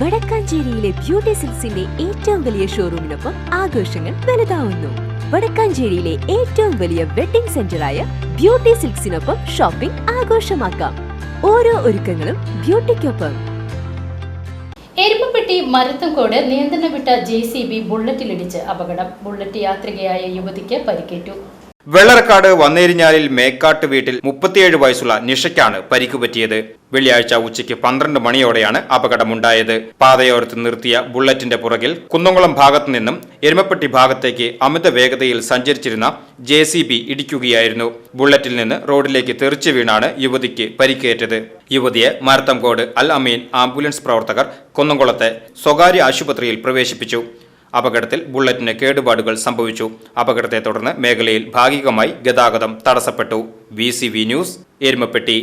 വടക്കാഞ്ചേരിയിലെ beauty സിൽസിന്റെ ഏറ്റവും വലിയ ഷോറൂമിനൊപ്പം ആഘോഷങ്ങൾ വലുതാവുന്നു. വടക്കാഞ്ചേരിയിലെ ഏറ്റവും വലിയ വെഡിംഗ് സെന്ററായ ബ്യൂട്ടി സിൽക്സിനൊപ്പം ഷോപ്പിംഗ് ആഘോഷമാക്കാം. ഓരോ ഒരുക്കങ്ങളും ബ്യൂട്ടിക്കൊപ്പം. എരുമപ്പെട്ടി മരത്തംകോട് നിയന്ത്രണം വിട്ട ജെ സി ബി ബുള്ളറ്റിലിടിച്ച് അപകടം. ബുള്ളറ്റ് യാത്രികയായ യുവതിക്ക് പരിക്കേറ്റു. വെള്ളറക്കാട് വന്നേരിഞ്ഞാലിൽ മേക്കാട്ട് വീട്ടിൽ മുപ്പത്തിയേഴ് വയസ്സുള്ള നിഷയ്ക്കാണ് പരിക്കുപറ്റിയത് വെള്ളിയാഴ്ച ഉച്ചയ്ക്ക് പന്ത്രണ്ട് മണിയോടെയാണ് അപകടമുണ്ടായത്. പാതയോരത്ത് നിർത്തിയ ബുള്ളറ്റിന്റെ പുറകിൽ കുന്നംകുളം ഭാഗത്തു നിന്നും എരുമപ്പെട്ടി ഭാഗത്തേക്ക് അമിത വേഗതയിൽ സഞ്ചരിച്ചിരുന്ന ജെ സി ബി ഇടിക്കുകയായിരുന്നു. ബുള്ളറ്റിൽ നിന്ന് റോഡിലേക്ക് തെറിച്ചു വീണാണ് യുവതിക്ക് പരിക്കേറ്റത്. യുവതിയെ മരത്തംകോട് അൽ അമീൻ ആംബുലൻസ് പ്രവർത്തകർ കുന്നംകുളത്തെ സ്വകാര്യ ആശുപത്രിയിൽ പ്രവേശിപ്പിച്ചു. അപകടത്തിൽ ബുള്ളറ്റിന് കേടുപാടുകൾ സംഭവിച്ചു. അപകടത്തെ തുടർന്ന് മേഖലയിൽ ഭാഗികമായി ഗതാഗതം തടസ്സപ്പെട്ടു. V news Erumapetty.